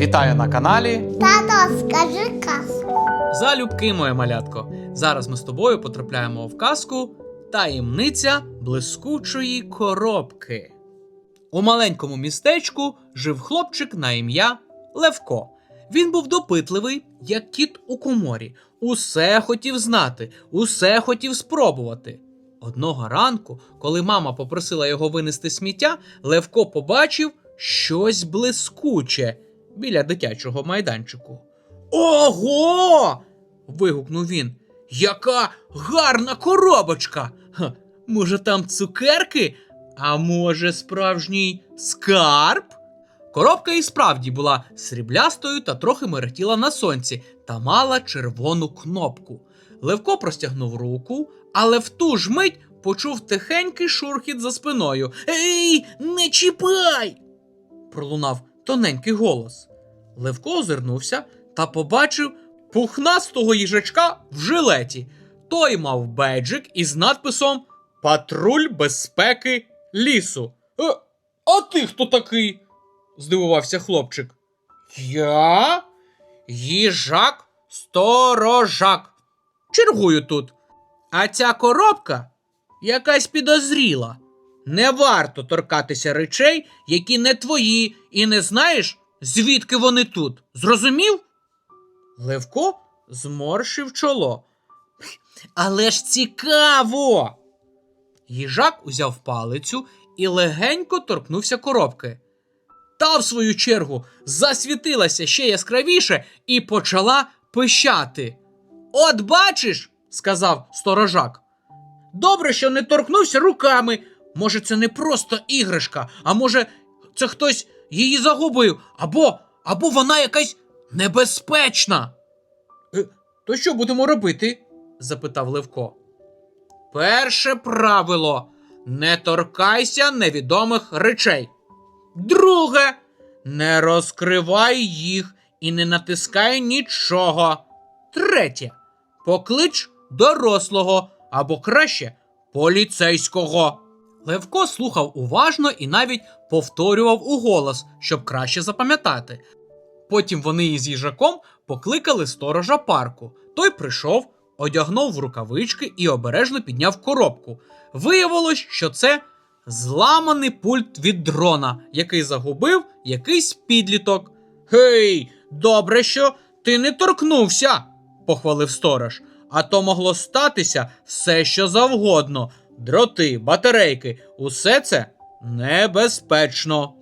Вітаю на каналі. Тато, скажи казку. Залюбки, моє малятко. Зараз ми з тобою потрапляємо в казку Таємниця блискучої коробки. У маленькому містечку жив хлопчик на ім'я Левко. Він був допитливий, як кіт у коморі. Усе хотів знати, усе хотів спробувати. Одного ранку, коли мама попросила його винести сміття, Левко побачив щось блискуче біля дитячого майданчику. Ого! вигукнув він. Яка гарна коробочка! Ха, може, там цукерки? А може, справжній скарб? Коробка і справді була сріблястою та трохи мерехтіла на сонці та мала червону кнопку. Левко простягнув руку, але в ту ж мить почув тихенький шурхіт за спиною. Ей, не чіпай! пролунав тоненький голос. Левко озирнувся та побачив пухнастого їжачка в жилеті. Той мав бейджик із надписом Патруль безпеки лісу. Е, а ти хто такий? здивувався хлопчик. Я? Їжак сторожак. Чергую тут. А ця коробка якась підозріла. Не варто торкатися речей, які не твої, і не знаєш, звідки вони тут. Зрозумів? Левко зморшив чоло. Але ж цікаво. Їжак узяв палицю і легенько торкнувся коробки. Та, в свою чергу, засвітилася ще яскравіше і почала пищати. От бачиш, сказав сторожак. Добре, що не торкнувся руками. Може, це не просто іграшка, а може, це хтось її загубив, або, або вона якась небезпечна. «Е, то що будемо робити? запитав Левко. Перше правило не торкайся невідомих речей. Друге, не розкривай їх і не натискай нічого. Третє. Поклич дорослого або краще поліцейського. Левко слухав уважно і навіть повторював уголос, щоб краще запам'ятати. Потім вони із їжаком покликали сторожа парку. Той прийшов, одягнув в рукавички і обережно підняв коробку. Виявилось, що це зламаний пульт від дрона, який загубив якийсь підліток. Гей, добре, що ти не торкнувся, похвалив сторож. А то могло статися все, що завгодно. Дроти, батарейки, усе це небезпечно.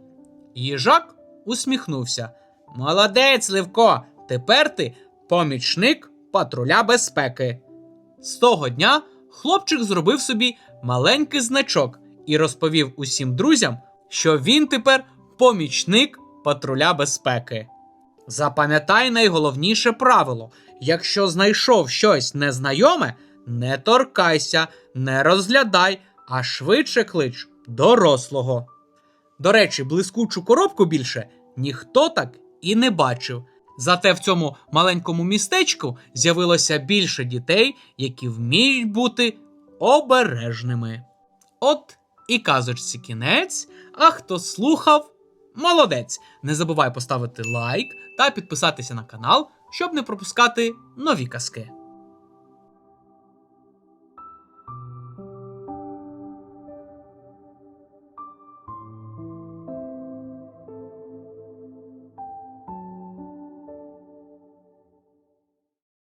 Їжак усміхнувся. Молодець, Левко, тепер ти помічник патруля безпеки. З того дня хлопчик зробив собі маленький значок і розповів усім друзям, що він тепер помічник патруля безпеки. Запам'ятай найголовніше правило: якщо знайшов щось незнайоме, не торкайся, не розглядай, а швидше клич дорослого. До речі, блискучу коробку більше ніхто так і не бачив. Зате в цьому маленькому містечку з'явилося більше дітей, які вміють бути обережними. От і казочці кінець. А хто слухав, молодець! Не забувай поставити лайк та підписатися на канал, щоб не пропускати нові казки.